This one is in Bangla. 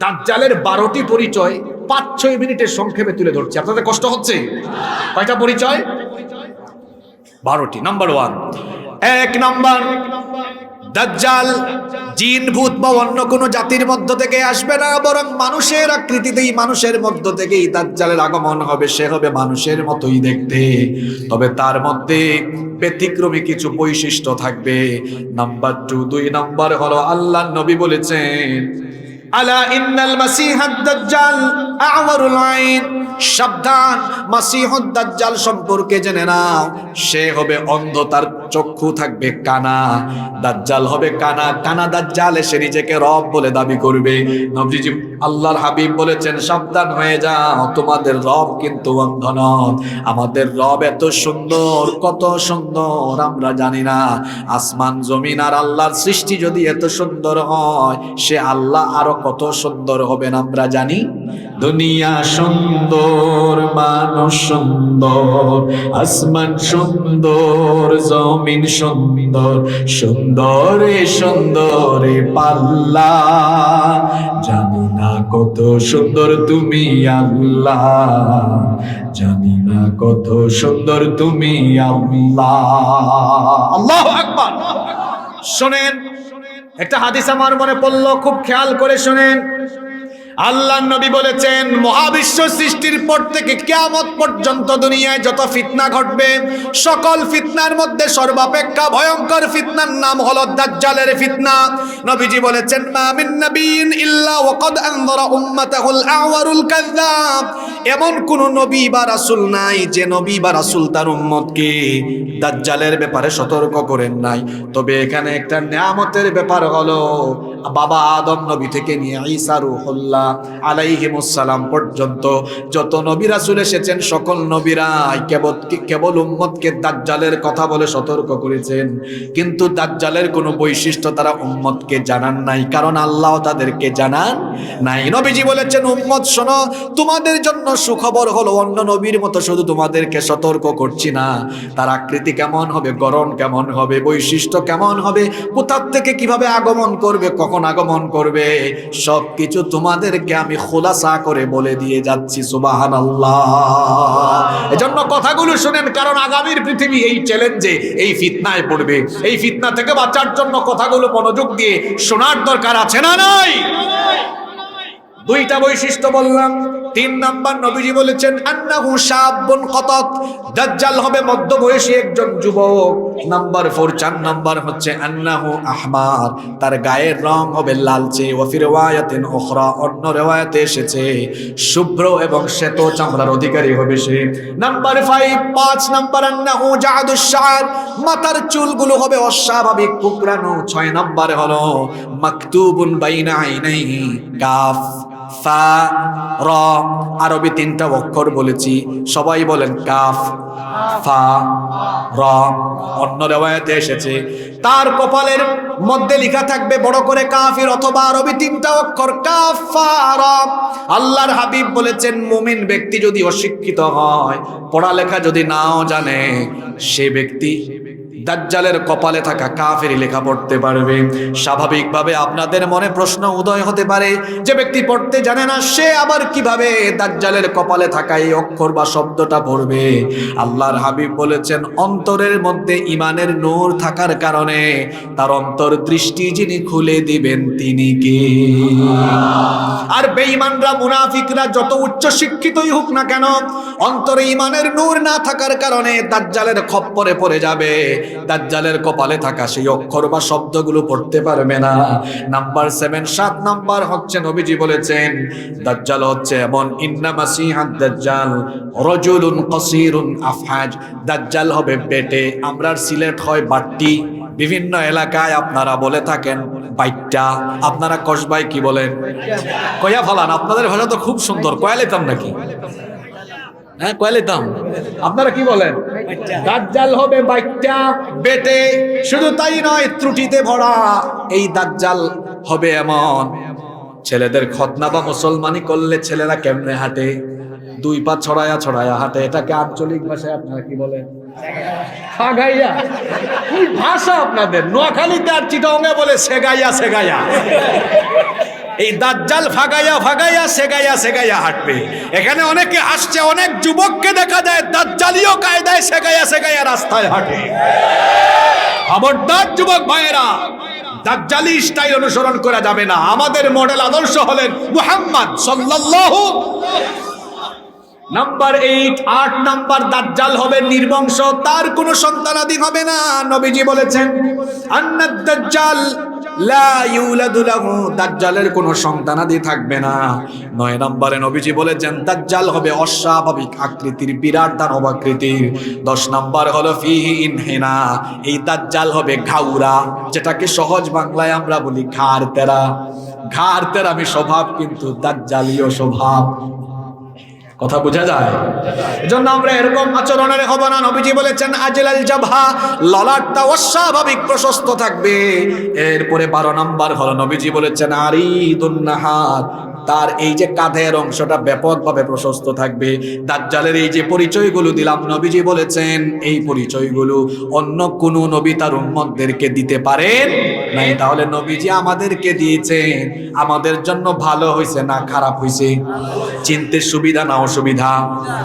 দাজ্জালের বারোটি পরিচয় পাঁচ, ছয় মিনিটের সংক্ষেপে তুলে ধরছি। আপনাদের কষ্ট হচ্ছে? কয়টা পরিচয়? বারোটি। নাম্বার ওয়ান এক নাম্বার দাজ্জাল জিন ভূত বা অন্য কোনো জাতির মধ্য থেকে আসবে না, বরং মানুষের আকৃতিতেই মানুষের মধ্য থেকেই দাজ্জালের আগমন হবে। সে হবে মানুষের মতোই দেখতে। তবে তার মধ্যে ব্যতিক্রমী কিছু বৈশিষ্ট্য থাকবে। নাম্বার টু দুই নাম্বার হলো আল্লাহ নবী বলেছেন আলা ইন্নাল মাসিহাদ দাজ্জাল আইন, সাবধান। মাসিহুদ দাজ্জাল সম্পর্কে জেনে নাও। সে হবে অন্ধ, তার চক্ষু থাকবে কানা। দাজ্জাল হবে কানা। কানা দাজ্জাল এসে নিজেকে রব বলে দাবি করবে। নবীজি আল্লাহর হাবিব বলেছেন, সাবধান হয়ে যাও, তোমাদের রব কিন্তু অন্ধ নন। আমাদের রব এত সুন্দর, কত সুন্দর, আমরা জানি না। আসমান, জমিন আর আল্লাহর সৃষ্টি যদি এত সুন্দর হয়, সে আল্লাহ আরও কত সুন্দর হবেন, আমরা জানি দুনিয়া সুন্দর, মানুষ সুন্দর, আসমান সুন্দর, জমিন সুন্দর, সুন্দরে সুন্দরে পাল্লা। জানি না কত সুন্দর তুমি আল্লাহ, জানি না কত সুন্দর তুমি আল্লাহ। আল্লাহ শোনেন, একটা হাদিস আমার মনে পড়ল, খুব খেয়াল করে শোনেন। আল্লাহ নবী বলেছেন, মহাবিশ্ব সৃষ্টির পর থেকে কিয়ামত পর্যন্ত দুনিয়ায় যত ফিতনা ঘটবে, সকল ফিতনার মধ্যে সর্বাপেক্ষা ভয়ঙ্কর ফিতনার নাম হলো দাজ্জালের ফিতনা। নবীজি বলেছেন, মা মিন নাবিয়িন ইল্লা ওয়াকাদ আনযারা উম্মাতাহুল আওয়ারুল কাযযাব। এমন কোন নবী বা রাসূল নাই যে নবী বা রাসূল তার উম্মতকে দাজ্জালের ব্যাপারে সতর্ক করেন নাই। তবে এখানে একটা নিয়ামতের ব্যাপার হলো বাবা আদম নবী থেকে নিয়ে ঈসা রুহুল্লাহ আলাইহিমুসসালাম পর্যন্ত যত নবী রাসূল এসেছেন, সকল নবীরাই কেবল কেবল উম্মতকে দাজ্জালের কথা বলে সতর্ক করেছেন। কিন্তু দাজ্জালের কোনো বৈশিষ্ট্য তারা উম্মতকে জানান নাই, কারণ আল্লাহ তাদেরকে জানান নাই। নবীজি বলেছেন, উম্মত, শোনো, তোমাদের জন্য সুখবর হলো, অন্য নবীর মতো শুধু তোমাদেরকে সতর্ক করছি না। তার আকৃতি কেমন হবে গরম কেমন হবে, বৈশিষ্ট্য কেমন হবে, কোথার থেকে কীভাবে আগমন করবে, কখন আগমন করবে সব কিছু তোমাদেরকে আমি খোলাসা করে বলে দিয়ে যাচ্ছি সুবাহান এজন্য কথাগুলো শুনেন, কারণ আগামীর পৃথিবী এই চ্যালেঞ্জে এই ফিতনায় পড়বে। এই ফিতনা থেকে বাঁচার জন্য কথাগুলো মনোযোগ দিয়ে শোনার দরকার আছে না নাই? দুইটা বৈশিষ্ট্য বললাম। তিন নাম্বার নবীজি বলেছেন, আন্নাহু শাবুন কতত দাজ্জাল হবে মধ্যবয়সী একজন যুবক। নাম্বার ফোর, চার নাম্বার হচ্ছে আন্নাহু আহমার। তার গায়ের রং হবে লালচে ওয়াফি রিওয়ায়াতিন উখরা। অন্য রিওয়ায়াতে এসেছে, শুভ্র এবং শ্বেত চামড়ার অধিকারী হবে সে। নাম্বার ফাইভ পাঁচ নাম্বার আন্নাহু জাদুস শার। মাথার চুলগুলো হবে অস্বাভাবিক কুকরানো ছয় নাম্বার হলো, মাকতুবুন বাইনা আইনাইহি কাফ ফা, র, আরবি তিনটা অক্ষর বলেছি। সবাই বলেন কাফ, ফা, র। অন্য রেওয়ায়তে এসেছে। তার কপালের মধ্যে লেখা থাকবে বড় করে কাফির অথবা আরবি তিনটা অক্ষর, কাফ, ফা, র। আল্লাহর হাবিব বলেছেন, মুমিন ব্যক্তি যদি অশিক্ষিত হয়, পড়ালেখা যদি নাও জানে, সে ব্যক্তি দাজ্জালের কপালে থাকা কাফের লেখা পড়তে পারবে। স্বাভাবিকভাবে আপনাদের মনে প্রশ্ন উদয় হতে পারে, যে ব্যক্তি পড়তে জানে না, সে আবার কীভাবে দাজ্জালের কপালে থাকা এই অক্ষর বা শব্দটা পড়বে? আল্লাহর হাবিব বলেছেন, অন্তরের মধ্যে ইমানের নূর থাকার কারণে তার অন্তর দৃষ্টি যিনি খুলে দিবেন তিনি কে? আর বেঈমানরা, মুনাফিকরা যত উচ্চ শিক্ষিতই হোক না কেন, অন্তরে ইমানের নূর না থাকার কারণে দাজ্জালের খপ্পরে পড়ে যাবে। দাজ্জালের কপালে থাকা সেই অক্ষর বা শব্দগুলো পড়তে পারবে না। নাম্বার সেভেন সাত নাম্বার হচ্ছে নবীজি বলেছেন, দাজ্জাল হচ্ছে এমন, ইন্না মাসিহাদ দাজ্জাল, রজুলুন কসিরুন আফহাজ। দাজ্জাল হবে বেটে আমরার সিলেট হয় বাট্টি। বিভিন্ন এলাকায় আপনারা বলে থাকেন, বাইটটা। আপনারা কসবাই কি বলেন? কয়া ফালান, আপনাদের ভাষা তো খুব সুন্দর, কয়া লেতাম নাকি? হ্যাঁ কয়া লেতাম? আপনারা কি বলেন? দাজ্জাল হবে বাইটটা বেটে। শুধু তাই নয় ত্রুটিতে ভরা। এই দাজ্জাল হবে এমন। ছেলেদের খতনা বা মুসলমানি করলে ছেলেরা কেমনে হাঁটে? দুই পা ছড়ায়া ছড়ায়া হাঁটে। এটাকে আঞ্চলিক ভাষায় আপনারা কি বলেন? খাগাইয়া ভাষা আপনাদের? নোয়াখালীতে আর চিটঙ্গে বলে সেগাইয়া সেগাইয়া। এই দাজ্জাল ফাগাইয়া ফাগাইয়া সেগাইয়া সেগাইয়া হাঁটবে। এখানে অনেকে আসছে, অনেক যুবককে দেখা যায়, দাজ্জালিও কায়দায় সেগাইয়া সেগাইয়া রাস্তায় হাঁটে। খবরদার যুবক ভাইয়েরা, দাজ্জালি স্টাইল অনুসরণ করা যাবে না। আমাদের মডেল আদর্শ হলেন মুহাম্মদ সাল্লাল্লাহু নাম্বার এইট আট নাম্বার দাজ্জাল হবে, নির্বংশ, তার কোনো সন্তানাদি হবে না, নবীজি বলেছেন। আন্নাদ দাজ্জাল দাজ্জালের কোনো সন্তানাদি থাকবে না। নয় নম্বরে নবীজি বলেছেন, দাজ্জাল হবে অস্বাভাবিক আকৃতির, বিরাট দশ নাম্বার এই দাজ্জাল হবে ঘাউরা, যেটাকে সহজ বাংলায় আমরা বলি ঘাড় তেরা। ঘাড় তেরামি স্বভাব কিন্তু দাজ্জালীয় স্বভাব। কথা বোঝা যায়? এজন্য আমরা এরকম আচরণের হব না নবীজি বলেছেন, আজলাল জাভা ললাটটা অস্বাভাবিক, প্রশস্ত থাকবে। এরপরে বারো নম্বর হল নবীজি বলেছেন, আরিদুন নাহার তার এই যে কাঁধের অংশটা ব্যাপকভাবে প্রশস্ত থাকবে। দাজ্জালের এই যে পরিচয়গুলো দিলাম, নবীজি বলেছেন, এই পরিচয়গুলো অন্য কোনো নবী তার উম্মতদেরকে দিতে পারেন নাই। তাহলে নবীজি আমাদেরকে দিয়েছেন, আমাদের জন্য ভালো হয়েছে না খারাপ হয়েছে চিনতে সুবিধা না অসুবিধা?